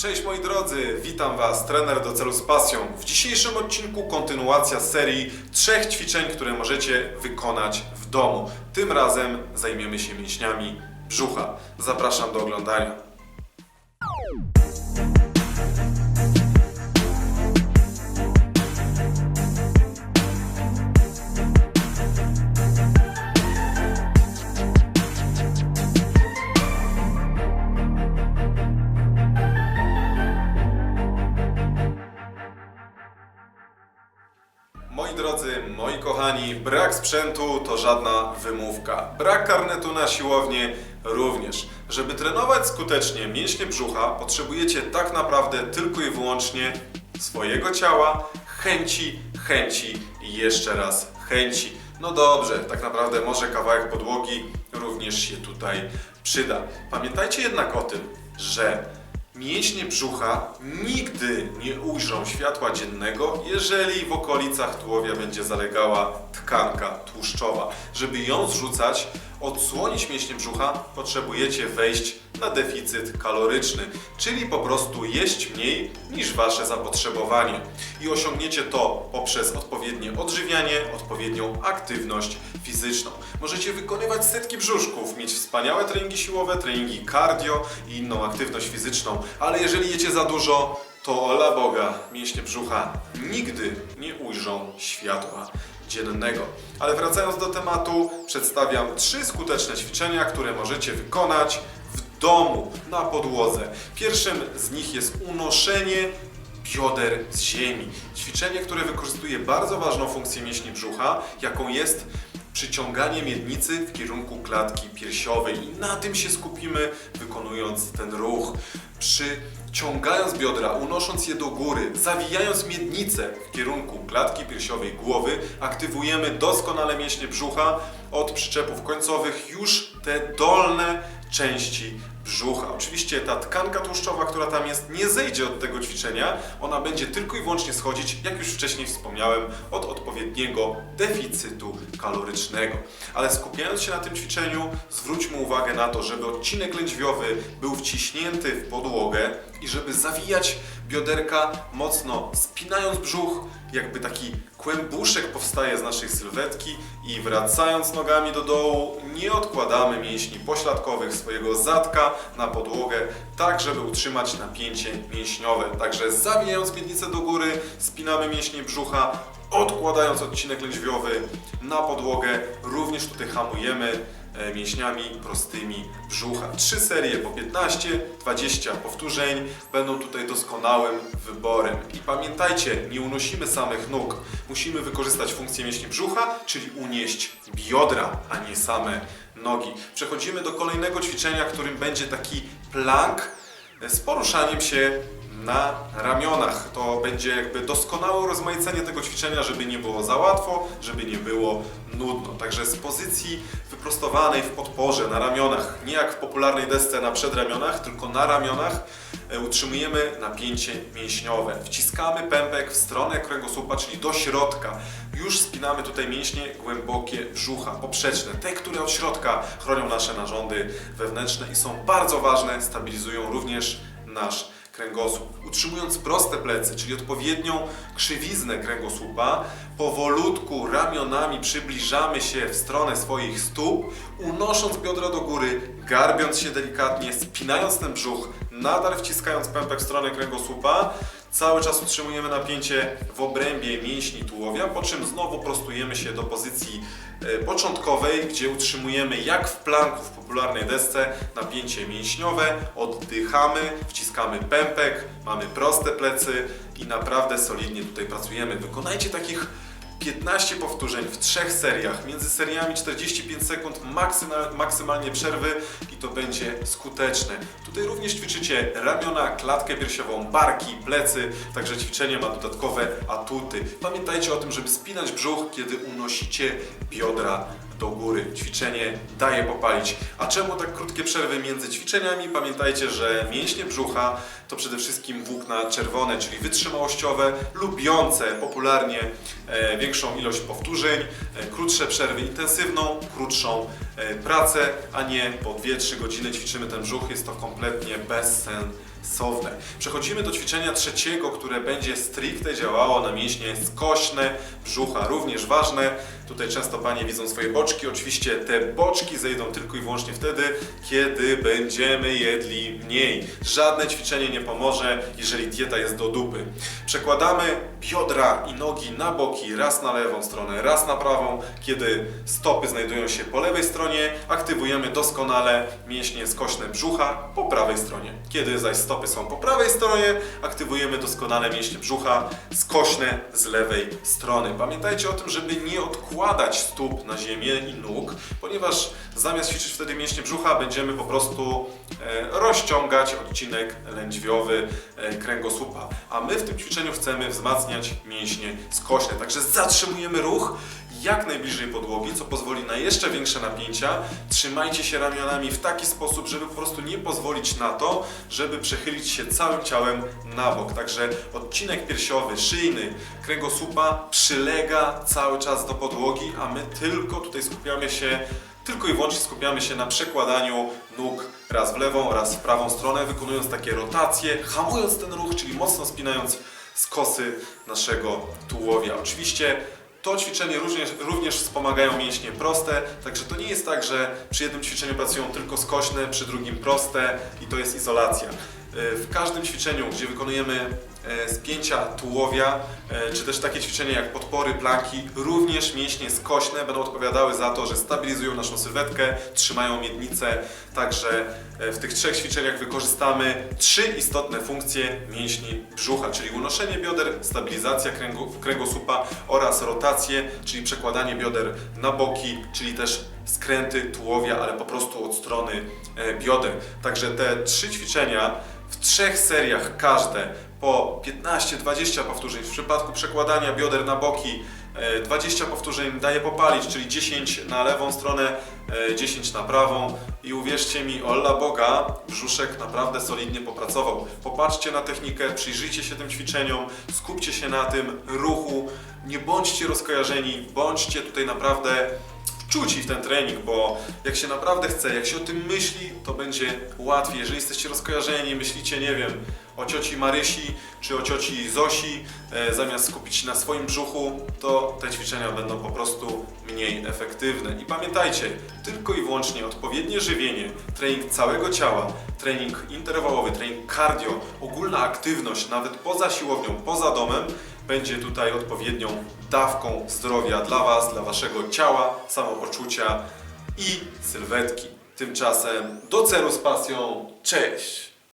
Cześć moi drodzy, witam Was, trener do celu z pasją. W dzisiejszym odcinku kontynuacja serii trzech ćwiczeń, które możecie wykonać w domu. Tym razem zajmiemy się mięśniami brzucha. Zapraszam do oglądania. Moi kochani, brak sprzętu to żadna wymówka. Brak karnetu na siłownię również. Żeby trenować skutecznie mięśnie brzucha, potrzebujecie tak naprawdę tylko i wyłącznie swojego ciała, chęci, chęci i jeszcze raz chęci. No dobrze, tak naprawdę może kawałek podłogi również się tutaj przyda. Pamiętajcie jednak o tym, że Mięśnie brzucha nigdy nie ujrzą światła dziennego, jeżeli w okolicach tułowia będzie zalegała tkanka tłuszczowa. Żeby ją zrzucać, odsłonić mięśnie brzucha, potrzebujecie wejść na deficyt kaloryczny, czyli po prostu jeść mniej niż wasze zapotrzebowanie. I osiągniecie to poprzez odpowiednie odżywianie, odpowiednią aktywność fizyczną. Możecie wykonywać setki brzuszków, mieć wspaniałe treningi siłowe, treningi cardio i inną aktywność fizyczną, ale jeżeli jecie za dużo, to ola Boga, mięśnie brzucha nigdy nie ujrzą światła dziennego. Ale wracając do tematu, przedstawiam trzy skuteczne ćwiczenia, które możecie wykonać w domu, na podłodze. Pierwszym z nich jest unoszenie bioder z ziemi. Ćwiczenie, które wykorzystuje bardzo ważną funkcję mięśni brzucha, jaką jest przyciąganie miednicy w kierunku klatki piersiowej i na tym się skupimy wykonując ten ruch. Przyciągając biodra, unosząc je do góry, zawijając miednicę w kierunku klatki piersiowej głowy, aktywujemy doskonale mięśnie brzucha od przyczepów końcowych już te dolne części brzucha. Oczywiście ta tkanka tłuszczowa, która tam jest, nie zejdzie od tego ćwiczenia. Ona będzie tylko i wyłącznie schodzić, jak już wcześniej wspomniałem, od odpowiedniego deficytu kalorycznego. Ale skupiając się na tym ćwiczeniu, zwróćmy uwagę na to, żeby odcinek lędźwiowy był wciśnięty w podłogę i żeby zawijać bioderka mocno spinając brzuch, jakby taki kłębuszek powstaje z naszej sylwetki i wracając nogami do dołu, nie odkładamy mięśni pośladkowych swojego zadka na podłogę, tak żeby utrzymać napięcie mięśniowe. Także zawijając miednicę do góry, spinamy mięśnie brzucha, odkładając odcinek lędźwiowy na podłogę, również tutaj hamujemy mięśniami prostymi brzucha. Trzy serie po 15-20 powtórzeń będą tutaj doskonałym wyborem. I pamiętajcie, nie unosimy samych nóg. Musimy wykorzystać funkcję mięśni brzucha, czyli unieść biodra, a nie same nogi. Przechodzimy do kolejnego ćwiczenia, którym będzie taki plank e, z poruszaniem się na ramionach. To będzie jakby doskonałe urozmaicenie tego ćwiczenia, żeby nie było za łatwo, żeby nie było nudno. Także z pozycji wyprostowanej w podporze na ramionach, nie jak w popularnej desce na przedramionach, tylko na ramionach e, utrzymujemy napięcie mięśniowe. Wciskamy pępek w stronę kręgosłupa, czyli do środka. Już spinamy tutaj mięśnie głębokie brzucha, poprzeczne, te, które od środka chronią nasze narządy wewnętrzne i są bardzo ważne, stabilizują również nasz kręgosłup. Utrzymując proste plecy, czyli odpowiednią krzywiznę kręgosłupa, powolutku ramionami przybliżamy się w stronę swoich stóp, unosząc biodra do góry, garbiąc się delikatnie, spinając ten brzuch, nadal wciskając pępek w stronę kręgosłupa. Cały czas utrzymujemy napięcie w obrębie mięśni tułowia, po czym znowu prostujemy się do pozycji początkowej, gdzie utrzymujemy jak w planku w popularnej desce napięcie mięśniowe, oddychamy, wciskamy pępek, mamy proste plecy i naprawdę solidnie tutaj pracujemy. Wykonajcie takich 15 powtórzeń w trzech seriach, między seriami 45 sekund maksyma- maksymalnie przerwy i to będzie skuteczne. Tutaj również ćwiczycie ramiona, klatkę piersiową, barki, plecy, także ćwiczenie ma dodatkowe atuty. Pamiętajcie o tym, żeby spinać brzuch, kiedy unosicie biodra do góry. Ćwiczenie daje popalić. A czemu tak krótkie przerwy między ćwiczeniami? Pamiętajcie, że mięśnie brzucha to przede wszystkim włókna czerwone, czyli wytrzymałościowe, lubiące popularnie e, większą ilość powtórzeń, e, krótsze przerwy intensywną, krótszą e, pracę, a nie po 2-3 godziny ćwiczymy ten brzuch. Jest to kompletnie bez, sen, sowne. Przechodzimy do ćwiczenia trzeciego, które będzie stricte działało na mięśnie skośne brzucha, również ważne. Tutaj często panie widzą swoje boczki. Oczywiście te boczki zejdą tylko i wyłącznie wtedy, kiedy będziemy jedli mniej. Żadne ćwiczenie nie pomoże, jeżeli dieta jest do dupy. Przekładamy biodra i nogi na boki, raz na lewą stronę, raz na prawą. Kiedy stopy znajdują się po lewej stronie, aktywujemy doskonale mięśnie skośne brzucha po prawej stronie. Kiedy zaś stopy są po prawej stronie, aktywujemy doskonale mięśnie brzucha skośne z lewej strony. Pamiętajcie o tym, żeby nie odkładać stóp na ziemię i nóg, ponieważ zamiast ćwiczyć wtedy mięśnie brzucha, będziemy po prostu e, rozciągać odcinek lędźwiowy e, kręgosłupa. A my w tym ćwiczeniu chcemy wzmacniać mięśnie skośne. Także zatrzymujemy ruch jak najbliżej podłogi, co pozwoli na jeszcze większe napięcia. Trzymajcie się ramionami w taki sposób, żeby po prostu nie pozwolić na to, żeby przechylić się całym ciałem na bok. Także odcinek piersiowy, szyjny, kręgosłupa przylega cały czas do podłogi, a my tylko tutaj skupiamy się tylko i wyłącznie skupiamy się na przekładaniu nóg raz w lewą, raz w prawą stronę, wykonując takie rotacje, hamując ten ruch, czyli mocno spinając skosy naszego tułowia. Oczywiście to ćwiczenie również, również wspomagają mięśnie proste, także to nie jest tak, że przy jednym ćwiczeniu pracują tylko skośne, przy drugim proste i to jest izolacja. E, W każdym ćwiczeniu, gdzie wykonujemy e, spięcia tułowia, e, czy też takie ćwiczenia jak podpory, planki, również mięśnie skośne będą odpowiadały za to, że stabilizują naszą sylwetkę, trzymają miednicę. Także w tych trzech ćwiczeniach wykorzystamy trzy istotne funkcje mięśni brzucha, czyli unoszenie bioder, stabilizacja kręgosłupa oraz rotacje, czyli przekładanie bioder na boki, czyli też skręty tułowia, ale po prostu od strony bioder. Także te trzy ćwiczenia trzech seriach każde po 15-20 powtórzeń. W przypadku przekładania bioder na boki e, 20 powtórzeń daje popalić, czyli 10 na lewą stronę, e, 10 na prawą. I uwierzcie mi, Ola Boga, brzuszek naprawdę solidnie popracował. Popatrzcie na technikę, przyjrzyjcie się tym ćwiczeniom, skupcie się na tym ruchu, nie bądźcie rozkojarzeni, bądźcie tutaj naprawdę wczuci w ten trening, bo jak się naprawdę chce, jak się o tym myśli, to będzie łatwiej. Jeżeli jesteście rozkojarzeni, myślicie, nie wiem, o cioci Marysi czy o cioci Zosi, e, zamiast skupić się na swoim brzuchu, to te ćwiczenia będą po prostu mniej efektywne. I pamiętajcie, tylko i wyłącznie odpowiednie żywienie, trening całego ciała, trening interwałowy, trening cardio, ogólna aktywność, nawet poza siłownią, poza domem, będzie tutaj odpowiednią dawką zdrowia dla Was, dla Waszego ciała, samopoczucia i sylwetki. Tymczasem do celu z pasją, cześć!